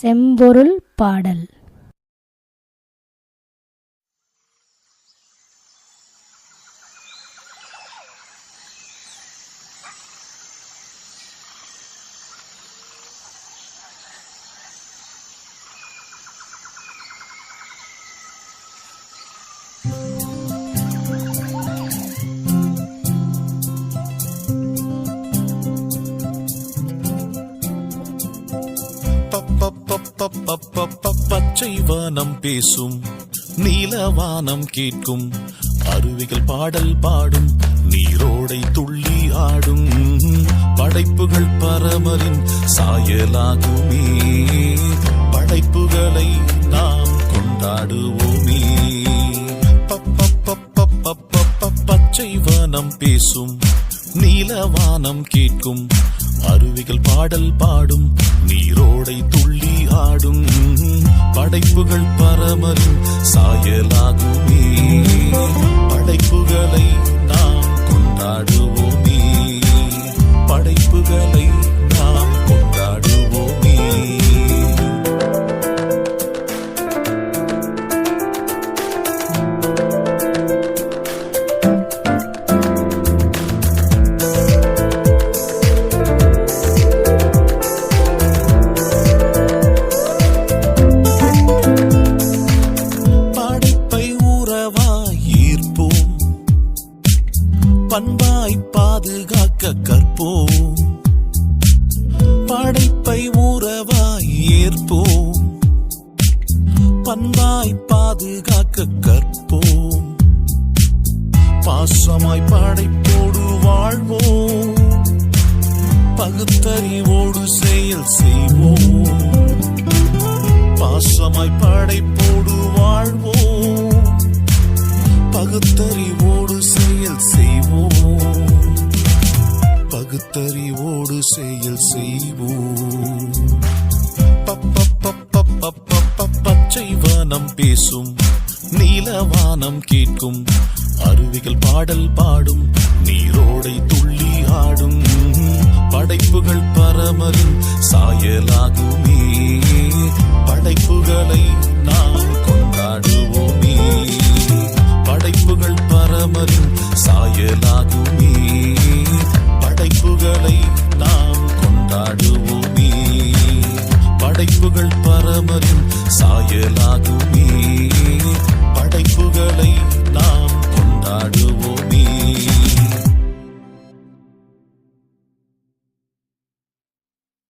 செம்பொருள் பாடல். பச்சை வானம் பேசும் நீலவானம் கேட்கும் அருவிகள் பாடல் பாடும் நீரோடை துள்ளி ஆடும் படைப்புகள் பரமரின் சாயலாகுமே படைப்புகளை நாம் கொண்டாடுவோமே பச்சை வானம் பேசும் நீலவானம் கேட்கும் அருவிகள் பாடல் பாடும் நீரோடை துள்ளி பாடும் படைப்புகள் பரமல் சாயலாகுமே. படைப்புகளை நாம் கொண்டாடுவோமே. படைப்புகளை நாம் பாதுகாக்க கற்போம். படைப்பை உறவாய் ஏற்போம். பண்பாய் பாதுகாக்க கற்போம். பாசமாய் படைப்போடு வாழ்வோம். பகுத்தறிவோடு செயல் செய்வோம். பாசமாய் படைப்போடு வாழ்வோம். பகுத்தறிவோடு பகுத்தறிவோடு செயல் செய்வோம். பப்பப்பப்பப்பப்பப்ப பச்சை வானம் பேசும் நீலவானம் கேட்கும் அருவிகள் பாடல் பாடும் நீரோடை துள்ளி ஆடும். படைப்புகள் பரமரும் சாயலாகுமே. படைப்புகளை நாம் கொண்டாடுவோமே. படைப்புகள் பரமரும் கொண்டாடுவோமே. படைப்புகள் பரமரின் சாயலாகுமே. படைப்புகளை